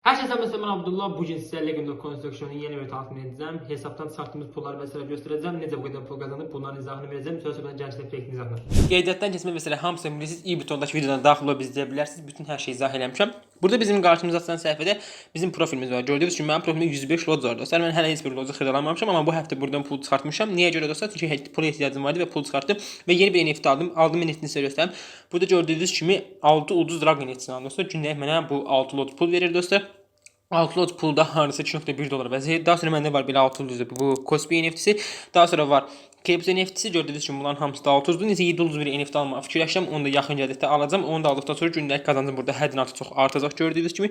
Hər kəsə məsələn mən Abdullah bu gün sizə Lego Construction-un yeni bir tanıtım edəcəm. Hesabdan çıxartdığımız pulları və sizə göstərəcəm. Necə bu qədər pul qazandıq, bunların izahını verəcəm. Sözlə gənclər fake izahını. Qeydiyyatdan keçmək məsələ hamısı bilirsiniz, i e butonundakı videodan daxil olub izləyə bilərsiniz. Bütün hər şeyi izah eləmişəm. Burada bizim qarşımıza açılan səhifədə bizim profilimiz var. Gördüyünüz kimi mənim profilimdə 105 loz var dostlar. Mən hələ heç bir lozu xırdalamamışam amma bu həftə buradan pul çıxartmışam. Niyə görə dostlar? Çünki pula ehtiyacım vardı və pul çıxartdım və yeni bir NFT aldım. Aldığım NFT'ni sizə göstərim. Burada gördüyünüz kimi 6 ulduz Dragon NFT'sini aldım dostlar. Gündəlik mənə bu 6 lot pul verir dostlar. Outload pulda hardasa 2.1 dolar vəziyyət. Daha sonra məndə var belə Outload bu Cosby NFT'si. Daha sonra var Caps NFT'si gördüyünüz kimi bunların hamısı da 600-dur. Necə 7 ulduz bir NFT almağı fikirləşirəm. Onu da yaxın gələcəkdə alacağam. Onu da aldıqdan sonra gündəlik qazancım burada həddən artıq çox artacaq gördüyünüz kimi.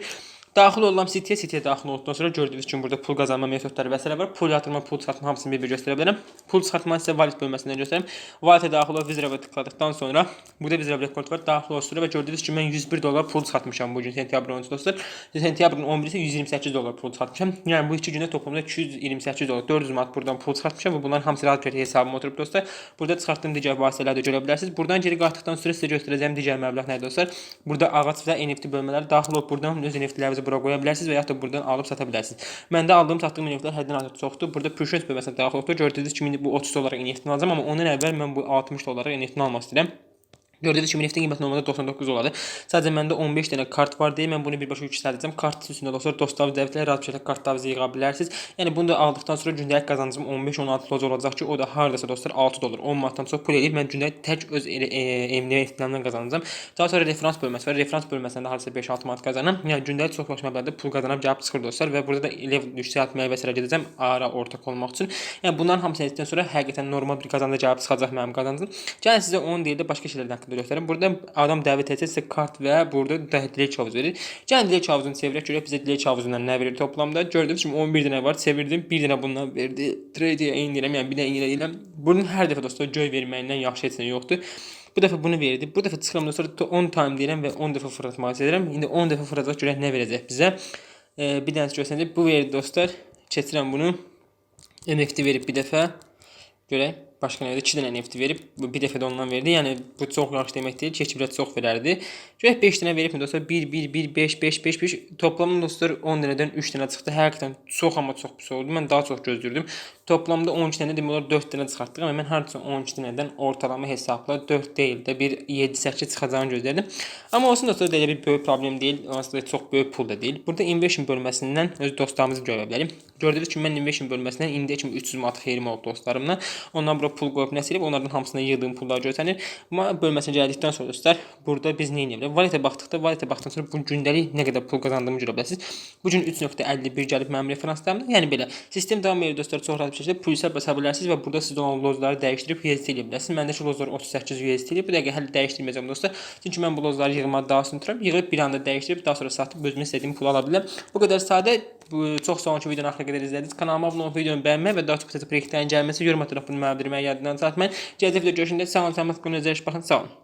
Daxil oluram sitəyə, sitəyə daxil olduqdan sonra gördüyünüz kimi burada pul qazanma metodları və s. var. Pul yatırma, pul çıxartma hamısını bir-bir göstərə bilərəm. Pul çıxartma isə wallet bölməsindən göstərim. Wallet-ə daxil olub Wizard-a tıkladıqdan sonra burada Wizard rekord var. Daxil olsun və gördüyünüz kimi mən 101 dollar pul çıxartmışam bu gün sentyabrın 10-cu dostlar. Sentyabrın 11-i isə 128 dollar pul çıxartmışam. Yəni bu iki gündə toplamda 228 dollar, 400 manat buradan pul çıxartmışam və bunların hamısı rahat bir hesabıma oturub dostlar. Burada çıxartdığım digər vasitələri də görə bilərsiniz. Buradan geri qalxdıqdan sonra sizə göstərəcəyim digər məbləğ nədir dostlar? Burada ağac və NFT bölmələri daxil olub buradan öz NFT-lərinizi bura qoya bilərsiniz və ya da buradan alıb sata bilərsiniz. Məndə aldığım, satdığım NFT-lər həddən artıq çoxdur. Burada Purchase bölməsinə daxil olduqda gördüyünüz kimi bu 30 dollara NFT-ni alacağam, amma ondan əvvəl mən bu 60 dollara NFT-ni almaq istəyirəm. Gördüyünüz kimi NFT qiyməti normalde 99 dolardır. Sadəcə məndə 15 dənə kart var deyə mən bunu birbaşa yüksəldəcəm. Kart üstündə dostlar dostlar dəvətlə rahat şəkildə kartlarınızı yığa bilərsiniz. Yəni bunu da aldıqdan sonra gündəlik qazancım 15-16 loz olacaq ki, o da hardasa dostlar 6 dollar, 10 manatdan çox pul eləyib mən gündəlik tək öz e, e, emniyə ehtimalından qazanacağam. Daha sonra referans bölməsi var. Referans bölməsində hardasa 5-6 manat qazanıram. Yəni gündəlik çox baş məbləğdə pul qazanıb gəlib çıxır dostlar və burada da level yüksəltməyə və s. gedəcəm ara ortaq olmaq üçün. Yəni bunların hamısını etdikdən sonra həqiqətən normal bir qazanc gəlib çıxacaq mənim qazancım. Gəlin sizə onun deyil də başqa şeylərdən haqqında göstərim. Burada adam dəvət etsə kart və burada da dilek havuz verir. Gəlin dilek havuzunu çevirək görək bizə dilek havuzundan nə verir toplamda. Gördüyünüz kimi 11 dənə var. Çevirdim. 1 dənə bundan verdi. Trade-yə endirəm, yəni bir dənə endirəm. Bunun hər dəfə dostlar göy verməyindən yaxşı heç nə yoxdur. Bu dəfə bunu verdi. Bu dəfə çıxıram sonra 10 time deyirəm və 10 dəfə fırlatmağı edirəm. İndi 10 dəfə fırlatacaq görək nə verəcək bizə. Ee, bir dənə göstərəcək. Bu verdi dostlar. Keçirəm bunu. NFT verib bir dəfə. Görək. Verdi? 2 dənə NFT verib. Bu bir dəfə də ondan verdi. Yəni bu çox yaxşı demək deyil. Keşke biraz çox verərdi. Görək 5 dənə veribmi dostlar? 1 1 1 5 5 5 5 toplamda dostlar 10 dənədən 3 dənə çıxdı. Həqiqətən çox amma çox pis oldu. Mən daha çox gözləyirdim. Toplamda 12 dənə demək olar 4 dənə çıxartdıq amma mən hardasa 12 dənədən ortalama hesabla 4 deyil də bir 7-8 çıxacağını gözləyirdim. Amma olsun dostlar belə bir böyük problem deyil. Aslında çox böyük pul da deyil. Burada inversion bölməsindən öz dostlarımızı görə bilərik. Gördüyünüz kimi mən inversion bölməsindən indiyə kimi 300 manat xeyrim oldu dostlarımla. Ondan bura pul qoyub nəsə edib onlardan hamısına yığdığım pullar göstərir. Amma bölməsinə gəldikdən sonra dostlar burada biz nə edə bilərik? Valetə baxdıqda valetə sonra bu gündəlik nə qədər pul qazandığımı görə bilərsiniz. Bu gün 3.51 gəlib mənim referanslarımda. Yəni belə sistem davam edir dostlar çox rahat bir şəkildə pul hesab basa bilərsiniz və burada siz olan lozları dəyişdirib USDT eləyə bilərsiniz. Məndəki lozlar 38 USDT. Bu dəqiqə hələ dəyişdirməyəcəm dostlar. Çünki mən bu lozları yığmağa daha sonra yığıb bir anda dəyişdirib daha sonra satıb özümə istədiyim pulu ala bilərəm. Bu qədər sadə bu çox sağ olun ki, videonu axıra qədər izlədiniz. Kanalıma abunə olub videonu bəyənməyi və daha çox proyektlərin gəlməsi, yorum ataraq bunu mənə bildirməyi yaddan çıxartmayın. Gələcək videoda görüşəndə sağ olun, salamat qalın, özünüzə yaxşı baxın, sağ olun.